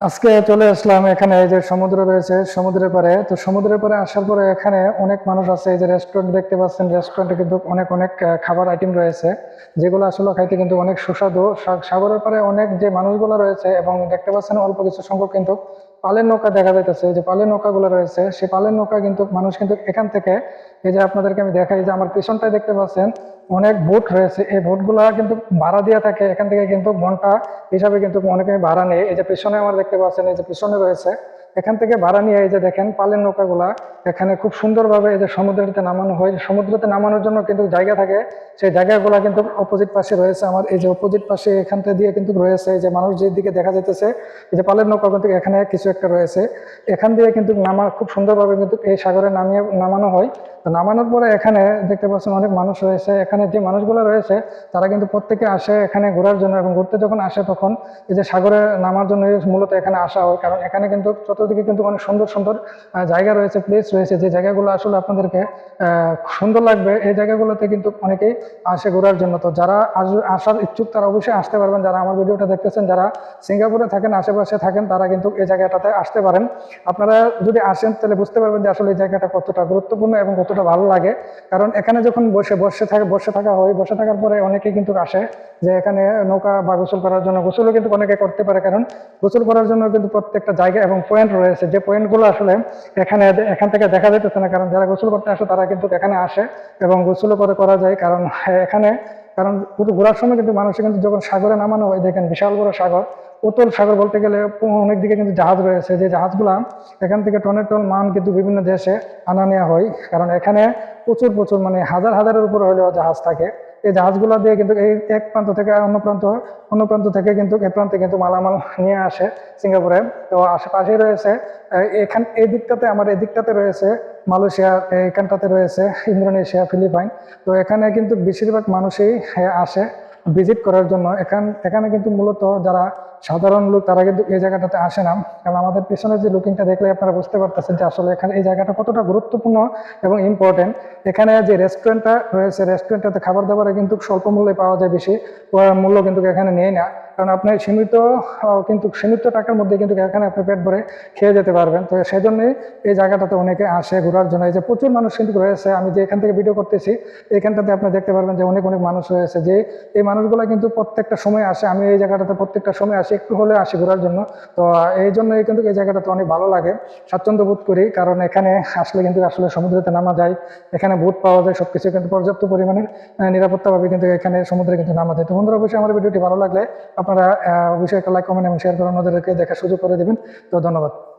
আজকে চলে আসলাম এখানে যে সমুদ্র রয়েছে, সমুদ্রের পারে তো সমুদ্রের পারে আসার পরে এখানে অনেক মানুষ আছে, এই যে রেস্টুরেন্ট দেখতে পাচ্ছেন রেস্টুরেন্টে কিন্তু অনেক অনেক খাবার আইটেম রয়েছে, যেগুলো আসলে খাইতে কিন্তু অনেক সুস্বাদু। সাগরের পরে অনেক যে মানুষগুলো রয়েছে এবং দেখতে পাচ্ছেন অল্প কিছু সংখ্যক কিন্তু পালের নৌকা দেখা যাইতেছে যে পালের নৌকাগুলো রয়েছে, সেই পালের নৌকা কিন্তু মানুষ কিন্তু এখান থেকে, এই যে আপনাদেরকে আমি দেখাই যে আমার পিছনটায় দেখতে পাচ্ছেন, অনেক বোট রয়েছে। এই বোটগুলো কিন্তু ভাড়া দিয়ে থাকে, এখান থেকে কিন্তু ঘণ্টা হিসাবে কিন্তু অনেকে ভাড়া নেই এই যে পিছনে আমার দেখতে পাচ্ছেন, এই যে পিছনে রয়েছে, এখান থেকে ভাড়া নিয়ে এই যে দেখেন পালের নৌকাগুলা এখানে খুব সুন্দরভাবে এই যে সমুদ্রেতে নামানো হয় সমুদ্রতে নামানোর জন্য কিন্তু জায়গা থাকে। সেই জায়গাগুলা কিন্তু অপোজিট পাশে রয়েছে আমার। এই যে অপোজিট পাশে এখান থেকে দিয়ে কিন্তু রয়েছে যে মানুষ যেদিকে দেখা যেতেছে এই যে পালের নৌকা কিন্তু এখানে কিছু একটা রয়েছে। এখান দিয়ে কিন্তু নামা, খুব সুন্দরভাবে কিন্তু এই সাগরে নামিয়ে, নামানো হয়। তো নামানোর পরে এখানে দেখতে পাচ্ছেন অনেক মানুষ রয়েছে। এখানে যে মানুষগুলো রয়েছে, তারা কিন্তু প্রত্যেকে আসে এখানে ঘোরার জন্য এবং ঘুরতে যখন আসে তখন এই যে সাগরে নামার জন্য মূলত এখানে আসা হয়। কারণ এখানে কিন্তু চতুর্দিকে কিন্তু অনেক সুন্দর সুন্দর জায়গা রয়েছে প্লেস রয়েছে, যে জায়গাগুলো আসলে আপনাদেরকে সুন্দর লাগবে, এই জায়গাগুলোতে কিন্তু অনেকেই আসে ঘোরার জন্য। তো যারা আস- আসার ইচ্ছুক, তারা অবশ্যই আসতে পারবেন। যারা আমার ভিডিওটা দেখতেছেন, যারা সিঙ্গাপুরে থাকেন, আশেপাশে থাকেন, তারা কিন্তু এই জায়গাটাতে আসতে পারেন। আপনারা যদি আসেন, তাহলে বুঝতে পারবেন যে আসলে এই জায়গাটা কতটা গুরুত্বপূর্ণ এবং কতটা ভালো লাগে। কারণ এখানে যখন বসে বসে থাকে, বসে থাকা হয়, বসে থাকার পরে অনেকেই কিন্তু আসে। যে এখানে নৌকা বা গোসল করার জন্য গোসলও কিন্তু অনেকে করতে পারে, কারণ গোসল করার জন্য কিন্তু প্রত্যেকটা জায়গা এবং পয়েন্ট রয়েছে। যে পয়েন্টগুলো আসলে এখানে এখান থেকে দেখা যেতেছে না, কারণ যারা গোসল করতে আসে তারা কিন্তু এখানে আসে এবং গোসলও করে, করা যায়। কারণ এখানে, কারণ ঘোরার সময় কিন্তু মানুষের কিন্তু যখন সাগরে নামানো হয়, দেখেন বিশাল বড় সাগর। উত্তল সাগর বলতে গেলে অনেক দিকে কিন্তু জাহাজ রয়েছে। যে জাহাজগুলা এখান থেকে টনের টন মান কিন্তু বিভিন্ন দেশে আনা নেওয়া হয়। কারণ এখানে প্রচুর প্রচুর মানে হাজার, হাজারের উপর হলেও জাহাজ থাকে। এই জাহাজগুলো দিয়ে কিন্তু এই এক প্রান্ত থেকে অন্য প্রান্ত অন্য প্রান্ত থেকে কিন্তু এ প্রান্তে কিন্তু মালামাল নিয়ে আসে সিঙ্গাপুরে। তো আশেপাশে রয়েছে এখান, এই দিকটাতে, আমার এই দিকটাতে রয়েছে মালয়েশিয়া এখানটাতে রয়েছে ইন্দোনেশিয়া, ফিলিপাইন। তো এখানে কিন্তু বেশিরভাগ মানুষই আসে ভিজিট করার জন্য। এখান, এখানে কিন্তু মূলত যারা সাধারণ লোক তারা কিন্তু এই জায়গাটাতে আসে না। কারণ আমাদের পিছনে যে লুকিংটা দেখলে আপনারা বুঝতে পারতেছেন যে আসলে এখানে এই জায়গাটা কতটা গুরুত্বপূর্ণ এবং ইম্পর্টেন্ট এখানে যে রেস্টুরেন্টটা রয়েছে রেস্টুরেন্টটাতে খাবার দাবারে কিন্তু স্বল্প মূল্যে পাওয়া যায় বেশি মূল্য কিন্তু এখানে নেই না। কারণ আপনি সীমিত কিন্তু সীমিত টাকার মধ্যে কিন্তু এখানে আপনি পেট ভরে খেয়ে যেতে পারবেন। তো সেই জন্যই এই জায়গাটাতে অনেকে আসে ঘোরার জন্য। এই যে প্রচুর মানুষ কিন্তু রয়েছে। আমি যে এখান থেকে ভিডিও করতেছি, এখানটাতে আপনি দেখতে পারবেন যে অনেক অনেক মানুষ রয়েছে যে এই মানুষগুলো কিন্তু প্রত্যেকটা সময় আসে। আমি এই জায়গাটাতে প্রত্যেকটা সময় একটু হলে আসি ঘোরার জন্য। তো, এই জন্যই কিন্তু এই জায়গাটা তো অনেক ভালো লাগে। স্বাচ্ছন্দ্য বোধ করি, কারণ এখানে আসলে কিন্তু আসলে সমুদ্রেতে নামা যায়। এখানে বোট পাওয়া যায়, সবকিছু কিন্তু পর্যাপ্ত পরিমাণে নিরাপত্তাভাবে কিন্তু এখানে সমুদ্রে কিন্তু নামা যায়। তো বন্ধুরা, অবশ্যই আমার ভিডিওটি ভালো লাগলে আপনারা অবশ্যই একটা লাইক কমেন্ট এবং শেয়ার করে অন্যদেরকে দেখার সুযোগ করে দেবেন। তো ধন্যবাদ।